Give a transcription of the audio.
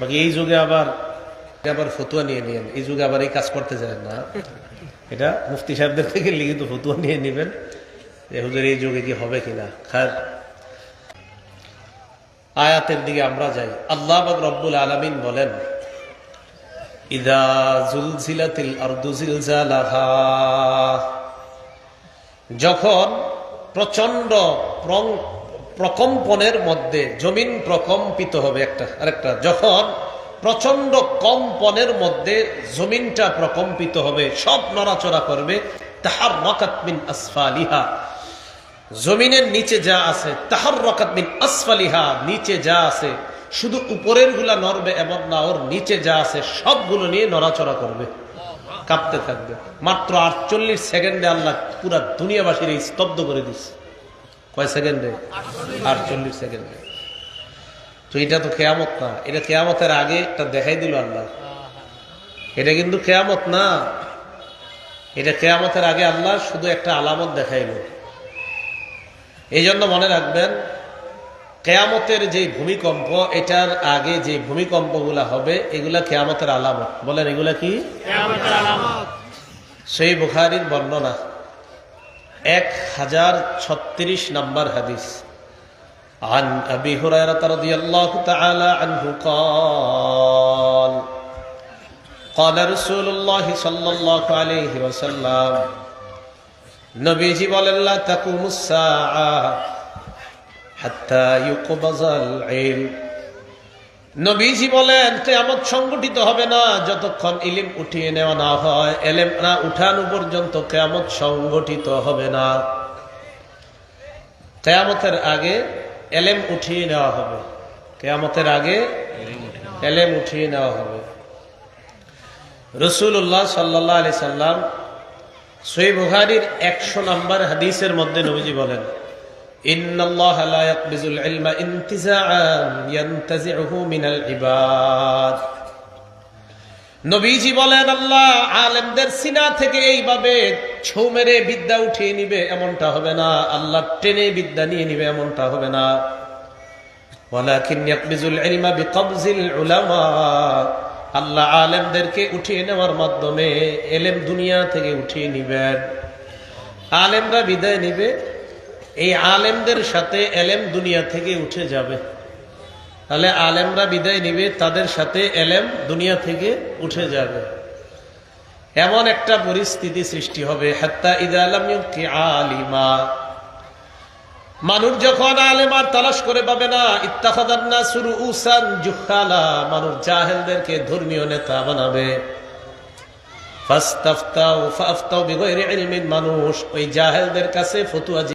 বাকি এই যুগে আবার আবার ফতুয়া নিয়ে নিয়েন। এই যুগে আবার এই কাজ করতে যায় না। এটা মুফতি সাহেবদের থেকে লিখিত ফতুয়া নিয়ে নেবেন যে, হুজুর, এই যুগে কি হবে কিনা? খার আয়াতের দিকে আমরা যাই। আল্লাহ রব্বুল আলমিন বলেন যখন প্রচণ্ড প্রং- প্রকম্পনের মধ্যে জমিন প্রকম্পিত হবে একটা, আরেকটা, যখন প্রচণ্ড কম্পনের মধ্যে জমিনটা প্রকম্পিত হবে, সব নড়াচড়া করবে তাহার রকাতমিন আসফালিহা। জমিনের নিচে যা আছে তাহার রকাতমিন আসফালিহা, নিচে যা আছে, শুধু উপরেরগুলা নড়বে এমন না, ওর নিচে যা আছে, সবগুলো নিয়ে নড়াচড়া করবে। কাঁপতে থাকবে। মাত্র আটচল্লিশ সেকেন্ডে আল্লাহ পুরা দুনিয়াবাসীর এই স্তব্ধ করে দিচ্ছে কয় সেকেন্ডে? আটচল্লিশ সেকেন্ডে। তো এটা তো কেয়ামত না। এটা কেয়ামতের আগে একটা দেখাই দিল আল্লাহ। এটা কিন্তু কেয়ামত না। এটা কেয়ামতের আগে আল্লাহ শুধু একটা আলামত দেখাইল। এই জন্য মনে রাখবেন কেয়ামতের যে ভূমিকম্প এটার আগে যে ভূমিকম্পগুলা হবে এগুলা কেয়ামতের আলামত। বলেন এগুলা কি? সেই বুখারির বর্ণনা। এক হাজার ছত্রিশ নম্বর হাদিস عن أبي هريرة رضي الله تعالى عنه قال قال رسول الله صلى الله عليه وسلم নবীজি বলেন লা তাকুমুস সাআ হাত্তা ইউকবাজাল ইলম নবীজি বলেন, কেয়ামত সংগঠিত হবে না, যতক্ষণ ইলিম উঠিয়ে নেওয়া না হয়, এলেম না উঠানো পর্যন্ত কেয়ামত সংগঠিত হবে না। কেয়ামতের আগে এলেম উঠিয়ে নেওয়া হবে। কেয়ামতের আগে এলেম উঠিয়ে নেওয়া হবে। রসুল্লাহ সাল্লাহ আলি সাল্লাম সই বুহারির একশো নম্বর হাদিসের মধ্যে নবীজি বলেন إن الله لا يقبض العلم انتزاعا ينتزعه من العباد নবীজি বলেন আল্লাহ আলেমদের সিনা থেকে এইভাবে ছৌ মেরে বিদ্যা উঠিয়ে নিবে এমনটা হবে না আল্লাহ টেনে বিদ্যা নিয়ে নিবে এমনটা হবে না ওয়ালাকিন ইয়াকবিজুল ইলমা বিকবজিল উলামা আল্লাহ আলেমদেরকে উঠিয়ে নেওয়ার মাধ্যমে এলেম দুনিয়া থেকে উঠিয়ে নিবেন আলেমরা বিদায় নিবে এই আলেমদের সাথে এলেম দুনিয়া থেকে উঠে যাবে। তাহলে আলেমরা বিদায় নিবে, তাদের সাথে এলেম দুনিয়া থেকে উঠে যাবে। এমন একটা পরিস্থিতি সৃষ্টি হবে। হাত্তা ইদা আলম আলিমা। মানুষ যখন আলেমার তালাশ করে পাবে না ইত্তাখাদান্না সুরু উসান জুখালা মানুষ জাহেলদেরকে ধর্মীয় নেতা বানাবে। মানুষ ওই জাহেলদের কাছে ফতুয়া